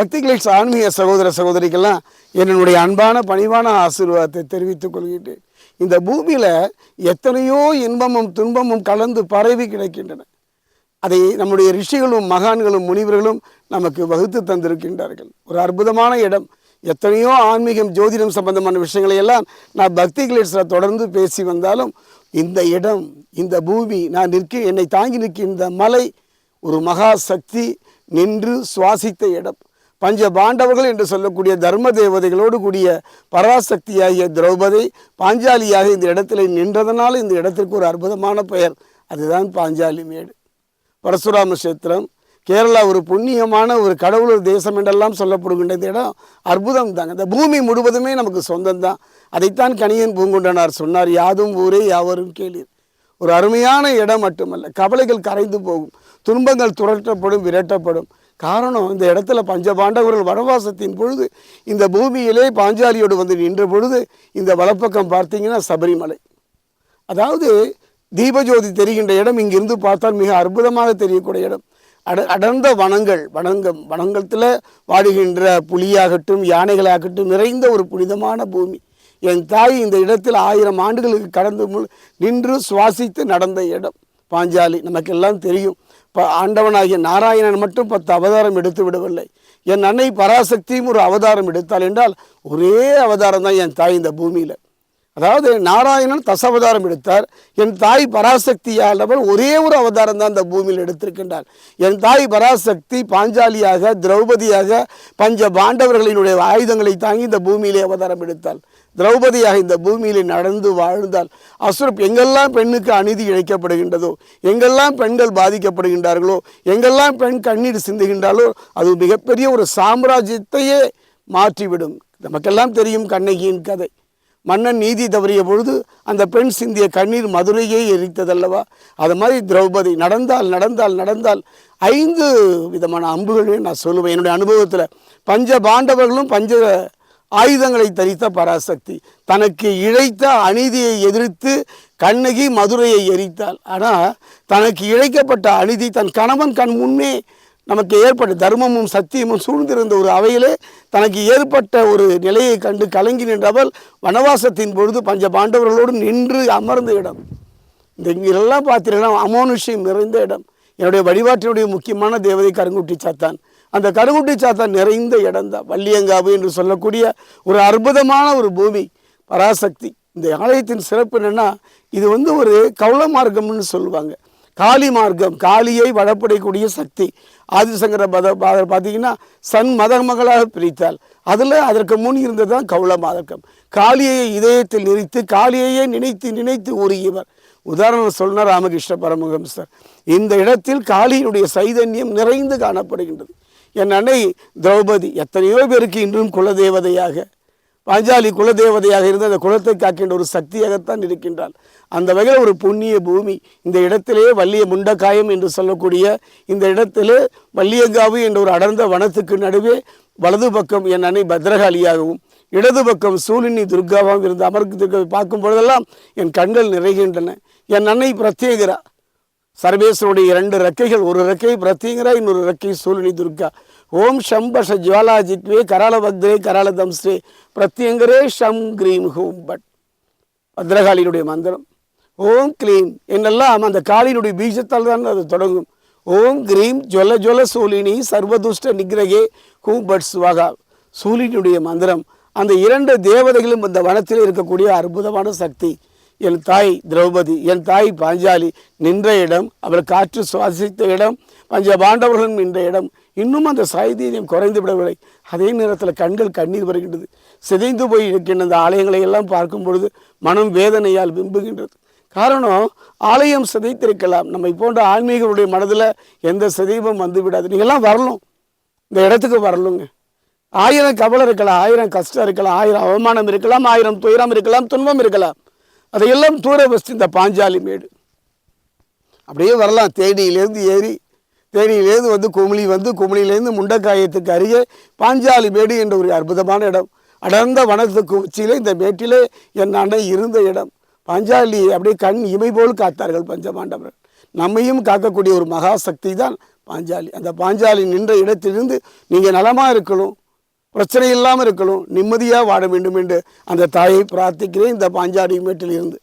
பக்தி கிளிக்ஸ் ஆன்மீக சகோதர சகோதரிக்கெல்லாம் என்னுடைய அன்பான பணிவான ஆசீர்வாதத்தை தெரிவித்துக் கொள்கிட்டு இந்த பூமியில் எத்தனையோ இன்பமும் துன்பமும் கலந்து பரவி கிடக்கின்றன. அதை நம்முடைய ரிஷிகளும் மகான்களும் முனிவர்களும் நமக்கு வகுத்து தந்திருக்கின்றார்கள். ஒரு அற்புதமான இடம். எத்தனையோ ஆன்மீகம் ஜோதிடம் சம்பந்தமான விஷயங்களை எல்லாம் நான் பக்தி கிளேட்ஸில் தொடர்ந்து பேசி வந்தாலும் இந்த இடம் இந்த பூமி நான் நிற்க என்னை தாங்கி நிற்கின்ற மலை ஒரு மகா சக்தி நின்று சுவாசித்த இடம். பஞ்ச பாண்டவர்கள் என்று சொல்லக்கூடிய தர்ம தேவதைகளோடு கூடிய பராசக்தியாகிய திரௌபதி பாஞ்சாலியாக இந்த இடத்துல நின்றதனால் இந்த இடத்திற்கு ஒரு அற்புதமான பெயர். அதுதான் பாஞ்சாலி மேடு. பரசுராம கஷேத்திரம் கேரளா ஒரு புண்ணியமான ஒரு கடவுளர் தேசம் என்றெல்லாம் சொல்லப்படுகின்ற இந்த இடம் அற்புதம் தாங்க இந்த பூமி முழுவதுமே நமக்கு சொந்தம் தான் அதைத்தான் கணியன் பூங்குண்டனார் சொன்னார் யாதும் ஊரே யாவரும் கேளீர். ஒரு அருமையான இடம் மட்டுமல்ல கவலைகள் கரைந்து போகும் துன்பங்கள் துரட்டப்படும் விரட்டப்படும். காரணம் இந்த இடத்துல பஞ்சபாண்டவர்கள் வனவாசத்தின் பொழுது இந்த பூமியிலே பாஞ்சாலியோடு வந்து நின்ற பொழுது இந்த வலப்பக்கம் பார்த்தீங்கன்னா சபரிமலை. அதாவது தீபஜோதி தெரிகின்ற இடம் இங்கிருந்து பார்த்தால் மிக அற்புதமாக தெரியக்கூடிய இடம். அட அடர்ந்த வனங்கள் வனங்கம் வனங்கத்தில் வாடுகின்ற புலியாகட்டும் யானைகளாகட்டும் நிறைந்த ஒரு புனிதமான பூமி. என் தாய் இந்த இடத்தில் ஆயிரம் ஆண்டுகளுக்கு கடந்து நின்று சுவாசித்து நடந்த இடம் பாஞ்சாலி. நமக்கெல்லாம் தெரியும். ப ஆண்டவனாகிய நாராயணன் மட்டும் பத்து அவதாரம் எடுத்து விடவில்லை. என் அன்னை பராசக்தியும் ஒரு அவதாரம் எடுத்தாள் என்றால் ஒரே அவதாரம் தான் என் தாய் இந்த பூமியில். அதாவது நாராயணன் தசவதாரம் எடுத்தார். என் தாய் பராசக்தியானவர் ஒரே ஒரு அவதாரம் தான் இந்த பூமியில் எடுத்திருக்கின்றார். என் தாய் பராசக்தி பாஞ்சாலியாக திரௌபதியாக பஞ்ச பாண்டவர்களினுடைய ஆயுதங்களை தாங்கி இந்த பூமியிலே அவதாரம் எடுத்தாள். திரௌபதியாக இந்த பூமியிலே நடந்து வாழ்ந்தால் அசுரப் எங்கெல்லாம் பெண்ணுக்கு அநீதி இழைக்கப்படுகின்றதோ எங்கெல்லாம் பெண்கள் பாதிக்கப்படுகின்றார்களோ எங்கெல்லாம் பெண் கண்ணீர் சிந்துகின்றாலோ அது மிகப்பெரிய ஒரு சாம்ராஜ்யத்தையே மாற்றிவிடும். நமக்கெல்லாம் தெரியும் கண்ணகியின் கதை. மன்னன் நீதி தவறிய பொழுது அந்த பெண் சிந்திய கண்ணீர் மதுரையே எரித்ததல்லவா? அது மாதிரி திரௌபதி நடந்தால் நடந்தால் நடந்தால் ஐந்து விதமான அம்புகளையும் நான் சொல்லுவேன். என்னுடைய அனுபவத்தில் பஞ்ச பாண்டவர்களும் பஞ்ச ஆயுதங்களை தரித்த பராசக்தி. தனக்கு இழைத்த அநீதியை எதிர்த்து கண்ணகி மதுரையை எரித்தாள். ஆனால் தனக்கு இழைக்கப்பட்ட அநீதி தன் கணவன் கண் முன்னே நமக்கு ஏற்பட்ட தர்மமும் சத்தியமும் சூழ்ந்திருந்த ஒரு அவையிலே தனக்கு ஏற்பட்ட ஒரு நிலையை கண்டு கலங்கி நின்றவள் வனவாசத்தின் பொழுது பஞ்ச பாண்டவர்களோடு நின்று அமர்ந்த இடம். இந்த இங்கெல்லாம் பார்த்தீங்கன்னா அமானுஷ்யம் நிறைந்த இடம். என்னுடைய வழிபாட்டினுடைய முக்கியமான தேவதை கருங்குட்டி சாத்தான். அந்த கருங்குட்டி சாத்தான் நிறைந்த இடம் தான் வள்ளியங்காவு என்று சொல்லக்கூடிய ஒரு அற்புதமான ஒரு பூமி பராசக்தி. இந்த ஆலயத்தின் சிறப்பு என்னென்னா இது வந்து ஒரு கவுள மார்க்கம்னு சொல்லுவாங்க. காளி மார்க்கம் காளியை வளப்படையக்கூடிய சக்தி. ஆதிசங்கர பத பார்த்தீங்கன்னா சன் மதமகளாக பிரித்தாள். அதில் அதற்கு முன் இருந்தது தான் கவுள மார்க்கம். காளியை இதயத்தில் நினைத்து காளியையே நினைத்து நினைத்து உருகியவர். உதாரணம் சொன்ன ராமகிருஷ்ண பரமஹம்சர். இந்த இடத்தில் காளியினுடைய சைதன்யம் நிறைந்து காணப்படுகின்றது. என் அன்னை திரௌபதி எத்தனையோ பேருக்கு இன்றும் குலதேவதையாக பாஞ்சாலி குலதேவதையாக இருந்து அந்த குலத்தை காக்கின்ற ஒரு சக்தியாகத்தான் இருக்கின்றாள். அந்த வகையில் ஒரு புண்ணிய பூமி இந்த இடத்திலே வள்ளிய முண்டக்காயம் என்று சொல்லக்கூடிய இந்த இடத்திலே வள்ளியங்காவு என்ற ஒரு அடர்ந்த வனத்துக்கு நடுவே வலது பக்கம் என் அன்னை பத்ரகாளியாகவும் இடது பக்கம் சூலினி துர்காவாகவும் இருந்து அமர்க்கு துர்காவை பார்க்கும் பொழுதெல்லாம் என் கண்கள் நிறைகின்றன. என் அன்னை பிரத்யேகரா. சர்வேஸ்வருடைய இரண்டு ரெக்கைகள் ஒரு ரெக்கை பிரத்யேகரா இன்னொரு ரெக்கை சூலினி துர்கா. ஓம் சம்பஷ பஷ ஜுவாலாஜித்வே கரால பத்ரே கரால தம்ஸ்ரே பிரத்யங்கரே ஷம் கிரீம் ஹூம் பட். பத்ரகாளியினுடைய மந்திரம். ஓம் க்ளீம் என்னெல்லாம் அந்த காளியினுடைய பீஜத்தால் தான் அது தொடங்கும். ஓம் கிரீம் ஜொல ஜொல சூலினி சர்வதுஷ்ட நிகிரகே ஹூம் பட் சுவாகா. சூலினுடைய மந்திரம். அந்த இரண்டு தேவதைகளும் இந்த வனத்தில் இருக்கக்கூடிய அற்புதமான சக்தி. என் தாய் திரௌபதி என் தாய் பாஞ்சாலி நின்ற இடம் அவள் காற்று சுவாசித்த இடம் பஞ்ச பாண்டவர்களும் நின்ற இடம். இன்னும் அந்த சைதீரியம் குறைந்து விடவில்லை அதே நேரத்தில் கண்கள் கண்ணீர் வருகின்றது. சிதைந்து போய் இருக்கின்ற அந்த ஆலயங்களை எல்லாம் பார்க்கும் பொழுது மனம் வேதனையால் விம்புகின்றது. காரணம் ஆலயம் சிதைத்திருக்கலாம். நம்மை போன்ற ஆன்மீகருடைய மனதில் எந்த சிதைவும் வந்து விடாது நீங்கள்லாம் வரணும். இந்த இடத்துக்கு வரலுங்க ஆயிரம் கவலை இருக்கலாம் ஆயிரம் கஷ்டம் இருக்கலாம் ஆயிரம் அவமானம் இருக்கலாம் ஆயிரம் துயரம் இருக்கலாம் துன்பம் இருக்கலாம். அதையெல்லாம் தூர வச்சு இந்த பாஞ்சாலி மேடு. அப்படியே வரலாம். தேனியிலேருந்து ஏறி தேனியிலேருந்து வந்து குமிழி வந்து குமிழிலேருந்து முண்டக்காயத்துக்கு அருகே பாஞ்சாலி மேடு என்ற ஒரு அற்புதமான இடம். அடர்ந்த வனத்துக்கு உச்சியிலே இந்த மேட்டிலே என் அண்ணன் இருந்த இடம். பாஞ்சாலி அப்படியே கண் இமை போல் காத்தார்கள் பஞ்சபாண்டவர்கள். நம்மையும் காக்கக்கூடிய ஒரு மகா சக்தி தான் பாஞ்சாலி. அந்த பாஞ்சாலி நின்ற இடத்திலிருந்து நீங்கள் நலமாக இருக்கணும் பிரச்சனை இல்லாமல் இருக்கணும் நிம்மதியாக வாழ வேண்டும் என்று அந்த தாயை பிரார்த்திக்கிறேன் இந்த பாஞ்சாலி மேட்டில் இருந்து